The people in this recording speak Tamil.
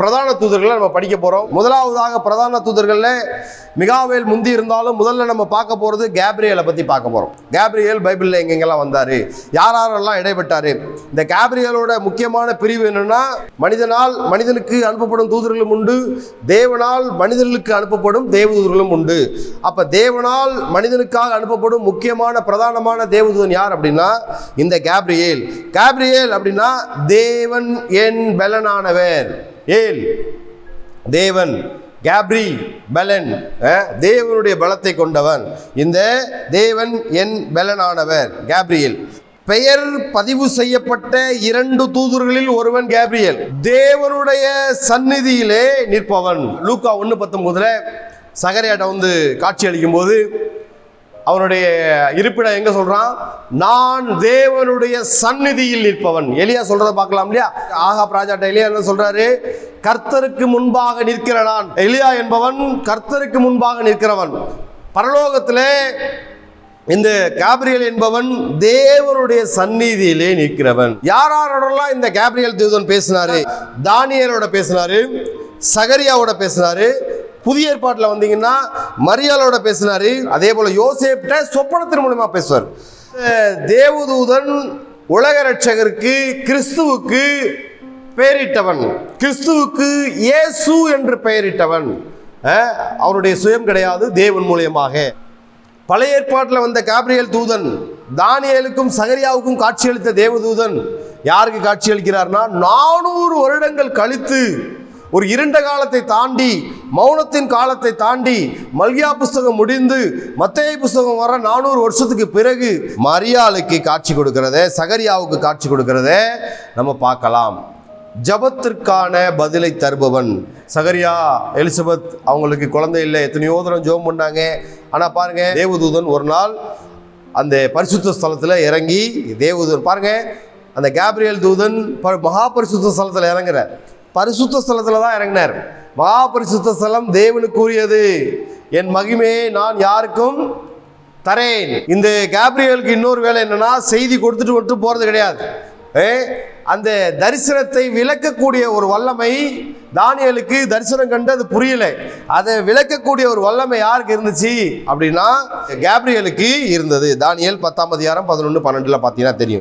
பிரதான தூதர்களை நம்ம படிக்க போறோம். முதலாவதாக பிரதான தூதர்கள்ல மிகாவேல் முந்தி இருந்தாலும் முதல்ல நம்ம பார்க்க போறது கேப்ரியலை பத்தி பார்க்க போறோம். கேப்ரியல் பைபிள்ல எங்கெங்கெல்லாம் வந்தாரு? யார் யாரெல்லாம் இடைப்பட்டாரு? இந்த கேப்ரியலோட முக்கியமான பிரிவு என்னன்னா மனிதனால் மனிதனுக்கு அனுப்பப்படும் தூதர்களும் உண்டு தேவனால் மனிதர்களுக்கு அனுப்பப்படும் தேவதூதர்களும் உண்டு. அப்ப தேவனால் மனிதனுக்காக அனுப்பப்படும் முக்கியமான பிரதானமான தேவதூதன் யார் அப்படின்னா இந்த கேப்ரியேல். கேப்ரியேல் அப்படின்னா தேவன் என் பலனானவர். ஏல் தேவன் கேப்ரி பலன் தேவனுடைய பலத்தை கொண்டவன். இந்த தேவன் என் பலனானவர் கேப்ரியல் பெயர் பதிவு செய்யப்பட்ட இரண்டு தூதர்களில் ஒருவன் கேப்ரியல் தேவனுடைய சந்நிதியிலே நிற்பவன். லூக்கா ஒன்று பத்தொன்பதுல சகரியாட்ட வந்து காட்சி அளிக்கும் போது அவனுடைய இருப்பிடம் எங்க சொல்றான்? நான் தேவனுடைய சந்நிதியில் நிற்பவன். எலியா சொல்றதை பார்க்கலாம் இல்லையா? ஆகா ராஜாட்ட எலியா என்ன சொல்றாரு? கர்த்தருக்கு முன்பாக நிற்கிற நான் எலியா என்பவன் கர்த்தருக்கு முன்பாக நிற்கிறவன். பரலோகத்திலே இந்த கேப்ரியல் என்பவன் தேவனுடைய சந்நிதியிலே நிற்கிறவன். யார் யாரோடலாம் இந்த கேப்ரியல் தூதன் பேசினாரு? தானியரோட பேசினாரு சகரியாவோட பேசினாரு புதிய ஏற்பாட்டில் வந்தீங்கன்னா மரியாளோட பேசினார். அதே போல் யோசேப்ட சொப்பனத்தின் மூலமா பேசுவார். தேவதூதன் உலக ரட்சகருக்கு கிறிஸ்துவுக்கு பெயரிட்டவன். கிறிஸ்துவுக்கு இயேசு என்று பெயரிட்டவன். அவருடைய சுயம் கிடையாது தேவன் மூலியமாக. பழைய ஏற்பாட்டில் வந்த காப்ரியல் தூதன் தானியலுக்கும் சகரியாவுக்கும் காட்சியளித்த தேவதூதன் யாருக்கு காட்சியளிக்கிறார்னா நானூறு வருடங்கள் கழித்து ஒரு இருண்ட காலத்தை தாண்டி மௌனத்தின் காலத்தை தாண்டி மல்கியா புஸ்தகம் முடிந்து மத்தேய புஸ்தகம் வர நானூறு வருஷத்துக்கு பிறகு மரியாளுக்கு காட்சி கொடுக்கிறத சகரியாவுக்கு காட்சி கொடுக்கிறத நம்ம பார்க்கலாம். ஜபத்திற்கான பதிலை தருபவன் சகரியா எலிசபெத் அவங்களுக்கு குழந்தை இல்லை எத்தனையோ தூரம் ஜோம் பண்ணாங்க. ஆனால் பாருங்க தேவதூதன் ஒரு நாள் அந்த பரிசுத்த ஸ்தலத்தில் இறங்கி தேவதூதன் பாருங்க அந்த கேப்ரியல் தூதன் ப- மகா பரிசுத்த ஸ்தலத்தில் இறங்குறார். பரிசுத்த ஸ்தலத்தில் தான் இறங்கினார். மகா பரிசுத்த ஸ்தலம் தேவனுக்குரியது. என் மகிமையை நான் யாருக்கும் தரேன். இந்த கேப்ரியலுக்கு இன்னொரு வேலை என்னன்னா செய்தி கொடுத்துட்டு மட்டும் போறது கிடையாது. அந்த தரிசனத்தை விளக்கக்கூடிய ஒரு வல்லமை தானியலுக்கு தரிசனம் கண்டு அது புரியல. அதை விளக்கக்கூடிய ஒரு வல்லமை யாருக்கு இருந்துச்சு அப்படின்னா கேப்ரியலுக்கு இருந்தது. தானியல் பத்தாம் அதிகாரம் பதினொன்று பன்னெண்டுல பார்த்தீங்கன்னா தெரியும்.